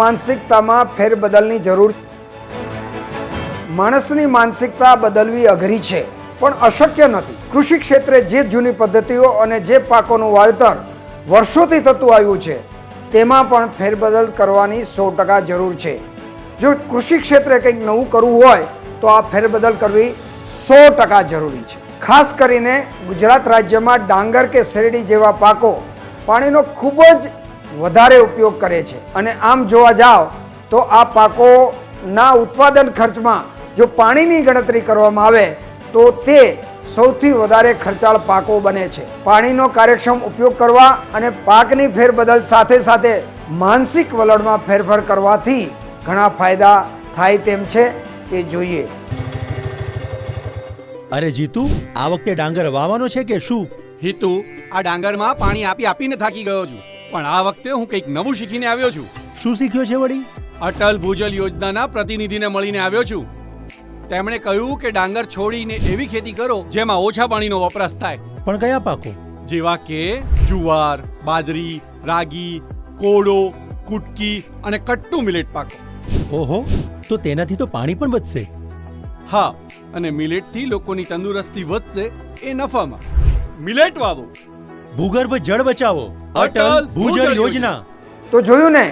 માનસિકતામાં ફેરબદલની જરૂર માણસની માનસિકતા બદલવી અઘરી છે, પણ અશક્ય નથી. કૃષિ ક્ષેત્રે જે જૂની પદ્ધતિઓ અને જે પાકોનું વાવેતર વર્ષોથી થતું આવ્યું છે, તેમાં પણ ફેરબદલ કરવાની સો ટકા જરૂર છે. જો કૃષિ ક્ષેત્રે કંઈક નવું કરવું હોય, તો આ ફેરબદલ કરવી સો ટકા જરૂરી છે. ખાસ કરીને ગુજરાત રાજ્યમાં ડાંગર કે શેરડી જેવા પાકો પાણીનો ખૂબ જ વધારે ઉપયોગ કરે છે. અને આમ જોવા જાઓ તો આ પાકોના ઉત્પાદન ખર્ચમાં જો પાણીની ગણતરી કરવામાં આવે તો તે સૌથી વધારે ખર્ચાળ પાકો બને છે. પાણીનો કાર્યક્ષમ ઉપયોગ કરવા અને પાકની ફેરબદલ સાથે સાથે માનસિક વલણમાં ફેરફાર કરવાથી ઘણા ફાયદા થાય તેમ છે તે જોઈએ. અરે જીતુ આ વખતે ડાંગર વાવવાનો છે કે શું? હિતુ આ ડાંગરમાં પાણી આપી આપીને થાકી ગયો છું. પણ આ વખતે હું કંઈક નવું શીખીને આવ્યો છું. શું શીખ્યો છે વળી? અટલ ભૂજલ યોજનાના પ્રતિનિધિને મળીને આવ્યો છું. તેમણે કહ્યું કે ડાંગર છોડીને એવી ખેતી કરો જેમાં ઓછા પાણીનો વપરાશ થાય. પણ કયા પાકો? જેવા કે જુવાર બાજરી રાગી કોડો કુટકી અને કટ્ટુ મિલેટ પાકો. ઓહો તો તેનાથી તો પાણી પણ બચશે હા અને મિલેટથી લોકોની તંદુરસ્તી વધશે એ નફામાં. મિલેટ વાવો. ભૂગર્ભ જળ બચાવો. અટલ ભૂજળ યોજના. તો જોયું ને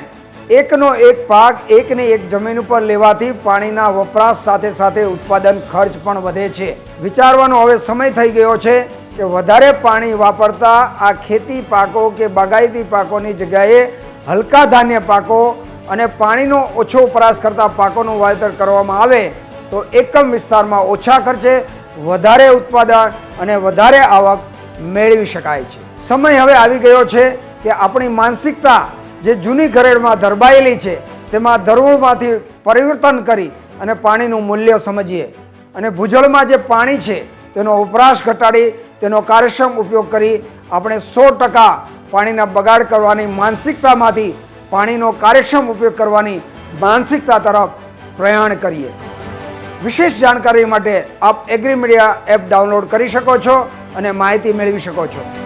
એકનો એક પાક એકને એક જમીન ઉપર લેવાથી પાણીના વપરાશ સાથે સાથે ઉત્પાદન ખર્ચ પણ વધે છે. વિચારવાનો હવે સમય થઈ ગયો છે કે વધારે પાણી વાપરતા આ ખેતી પાકો કે બાગાયતી પાકોની જગ્યાએ હલકા ધાન્ય પાકો અને પાણીનો ઓછો વપરાશ કરતા પાકોનું વાવેતર કરવામાં આવે તો એકમ વિસ્તારમાં ઓછા ખર્ચે વધારે ઉત્પાદન અને વધારે આવક મેળવી શકાય છે. સમય હવે આવી ગયો છે કે આપણી માનસિકતા જે જૂની ઘરેડમાં ધરબાયેલી છે, તેમાં ધર્મોમાંથી પરિવર્તન કરી અને પાણીનું મૂલ્ય સમજીએ. અને ભૂજળમાં જે પાણી છે, તેનો વપરાશ ઘટાડી, તેનો કાર્યક્ષમ ઉપયોગ કરી આપણે સો ટકા પાણીના બગાડ કરવાની માનસિકતામાંથી પાણીનો કાર્યક્ષમ ઉપયોગ કરવાની માનસિકતા તરફ પ્રયાણ કરીએ. વિશેષ જાણકારી માટે આપ એગ્રી મીડિયા એપ ડાઉનલોડ કરી શકો છો અને માહિતી મેળવી શકો છો.